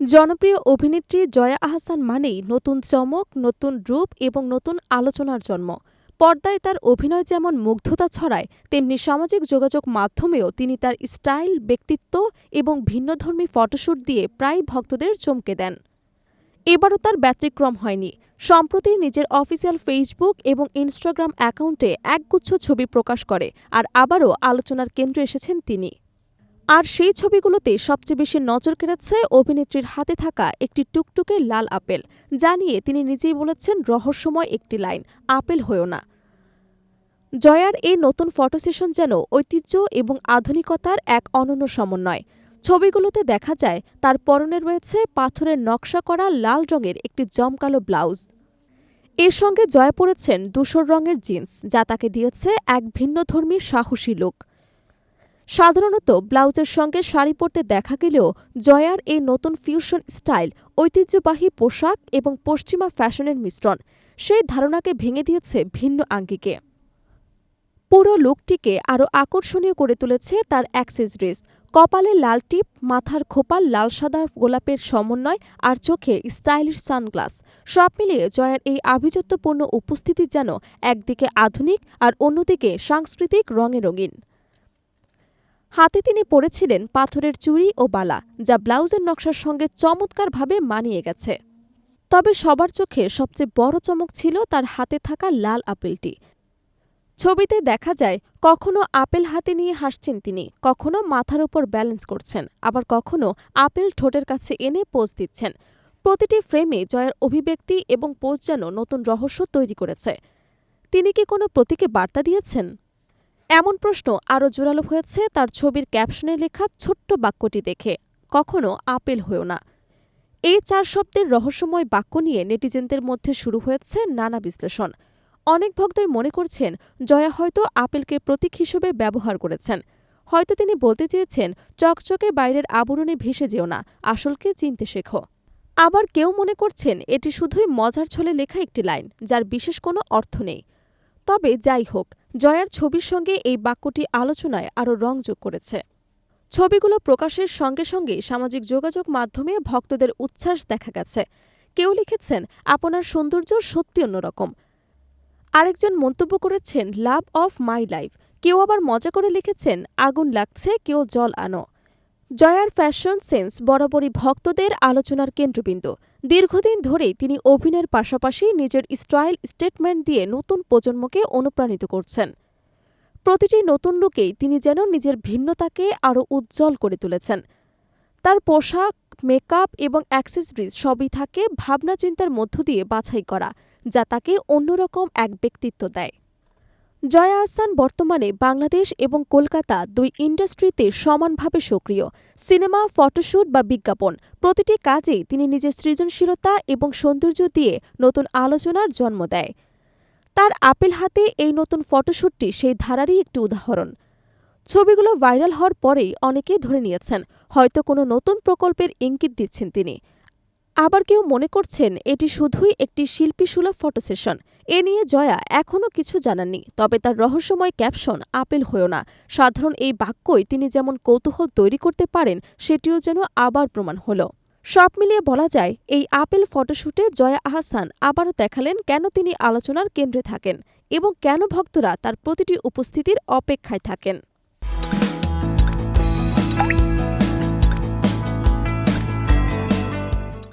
জনপ্রিয় অভিনেত্রী জয়া আহসান মানেই নতুন চমক, নতুন রূপ এবং নতুন আলোচনার জন্ম। পর্দায় তার অভিনয় যেমন মুগ্ধতা ছড়ায়, তেমনি সামাজিক যোগাযোগ মাধ্যমেও তিনি তার স্টাইল, ব্যক্তিত্ব এবং ভিন্নধর্মী ফটোশ্যুট দিয়ে প্রায় ভক্তদের চমকে দেন। এবারও তার ব্যতিক্রম হয়নি। সম্প্রতি নিজের অফিসিয়াল ফেসবুক এবং ইনস্টাগ্রাম অ্যাকাউন্টে একগুচ্ছ ছবি প্রকাশ করে, আর আবারও আলোচনার কেন্দ্রে এসেছেন তিনি। আর সেই ছবিগুলোতে সবচেয়ে বেশি নজর কেড়েছে অভিনেত্রীর হাতে থাকা একটি টুকটুকে লাল আপেল, যা নিয়ে তিনি নিজেই বলেছেন রহস্যময় একটি লাইন, আপেল হয়েও না। জয়ার এই নতুন ফটো সেশন যেন ঐতিহ্য এবং আধুনিকতার এক অনন্য সমন্বয়। ছবিগুলোতে দেখা যায়, তার পরনে রয়েছে পাথরের নকশা করা লাল রঙের একটি জমকালো ব্লাউজ। এর সঙ্গে জয়া পড়েছেন ধূসর রঙের জিন্স, যা তাকে দিয়েছে এক ভিন্নধর্মী সাহসী লুক। সাধারণত ব্লাউজের সঙ্গে শাড়ি পরতে দেখা গেলেও জয়ার এই নতুন ফিউশন স্টাইল ঐতিহ্যবাহী পোশাক এবং পশ্চিমা ফ্যাশনের মিশ্রণ। সেই ধারণাকে ভেঙে দিয়েছে ভিন্ন আঙ্গিকে। পুরো লুকটিকে আরও আকর্ষণীয় করে তুলেছে তার অ্যাক্সেসরিজ কপালে লাল টিপ, মাথার খোপাল লাল সাদা গোলাপের সমন্বয় আর চোখে স্টাইলিশ সানগ্লাস সব মিলিয়ে জয়ার এই আভিজাত্যপূর্ণ উপস্থিতি যেন একদিকে আধুনিক আর অন্যদিকে সাংস্কৃতিক রঙে রঙিন। হাতে তিনি পরেছিলেন পাথরের চুড়ি ও বালা, যা ব্লাউজের নকশার সঙ্গে চমৎকারভাবে মানিয়ে গেছে। তবে সবার চোখে সবচেয়ে বড় চমক ছিল তার হাতে থাকা লাল আপেলটি। ছবিতে দেখা যায়, কখনো আপেল হাতে নিয়ে হাসছেন তিনি, কখনো মাথার উপর ব্যালেন্স করছেন, আবার কখনো আপেল ঠোঁটের কাছে এনে পোজ দিচ্ছেন। প্রতিটি ফ্রেমে জয়ের অভিব্যক্তি এবং পোজ যেন নতুন রহস্য তৈরি করেছে। তিনি কি কোনো প্রতীকে বার্তা দিয়েছেন? এমন প্রশ্ন আরও জোরালো হয়েছে তার ছবির ক্যাপশনে লেখা ছোট্ট বাক্যটি দেখে। কখনো আপেল হয়েও না। এই চার শব্দের রহস্যময় বাক্য নিয়ে নেটিজেনদের মধ্যে শুরু হয়েছে নানা বিশ্লেষণ। অনেক ভক্তই মনে করছেন, জয়া হয়তো আপেলকে প্রতীক হিসেবে ব্যবহার করেছেন। হয়তো তিনি বলতে চেয়েছেন, চকচকে বাইরের আবরণে ভেসে যেও না, আসলকে চিনতে শেখো। আবার কেউ মনে করছেন, এটি শুধুই মজার ছলে লেখা একটি লাইন, যার বিশেষ কোনো অর্থ নেই। তবে যাই হোক জয়ার ছবির সঙ্গে এই বাক্যটি আলোচনায় আরও রং যোগ করেছে। ছবিগুলো প্রকাশের সঙ্গে সঙ্গে সামাজিক যোগাযোগ মাধ্যমে ভক্তদের উচ্ছ্বাস দেখা গেছে। কেউ লিখেছেন, আপনার সৌন্দর্য সত্যি অন্যরকম। আরেকজন মন্তব্য করেছেন, লাভ অফ মাই লাইফ। কেউ আবার মজা করে লিখেছেন, আগুন লাগছে, কেউ জল আনো। জয়ার ফ্যাশন সেন্স বরাবরই ভক্তদের আলোচনার কেন্দ্রবিন্দু। দীর্ঘদিন ধরেই তিনি অভিনয়ের পাশাপাশি নিজের স্টাইল স্টেটমেন্ট দিয়ে নতুন প্রজন্মকে অনুপ্রাণিত করছেন। প্রতিটি নতুন লুকেই তিনি যেন নিজের ভিন্নতাকে আরও উজ্জ্বল করে তুলেছেন। তার পোশাক, মেকআপ এবং অ্যাক্সেসরিজ সবই থাকে ভাবনা চিন্তার মধ্য দিয়ে বাছাই করা, যা তাকে অন্যরকম এক ব্যক্তিত্ব দেয়। জয়া আহসান বর্তমানে বাংলাদেশ এবং কলকাতা দুই ইন্ডাস্ট্রিতে সমানভাবে সক্রিয়। সিনেমা ফটোশ্যুট বা বিজ্ঞাপন প্রতিটি কাজেই তিনি নিজের সৃজনশীলতা এবং সৌন্দর্য দিয়ে নতুন আলোচনার জন্ম দেয়। তার আপেল হাতে এই নতুন ফটোশ্যুটটি সেই ধারারই একটি উদাহরণ। ছবিগুলো ভাইরাল হওয়ার পরেই অনেকেই ধরে নিয়েছেন, হয়তো কোনো নতুন প্রকল্পের ইঙ্গিত দিচ্ছেন তিনি। আবার কেউ মনে করছেন এটি শুধুই একটি শিল্পীসুলভ ফটো সেশন। এ নিয়ে জয়া এখনও কিছু জানাননি, তবে তার রহস্যময় ক্যাপশন আপেল হয়েও না। সাধারণ এই বাক্যই তিনি যেমন কৌতূহল তৈরি করতে পারেন, সেটিও যেন আবার প্রমাণ হল। সব মিলিয়ে বলা যায়, এই আপেল ফটোশ্যুটে জয়া আহসান আবারও দেখালেন কেন তিনি আলোচনার কেন্দ্রে থাকেন এবং কেন ভক্তরা তার প্রতিটি উপস্থিতির অপেক্ষায় থাকেন।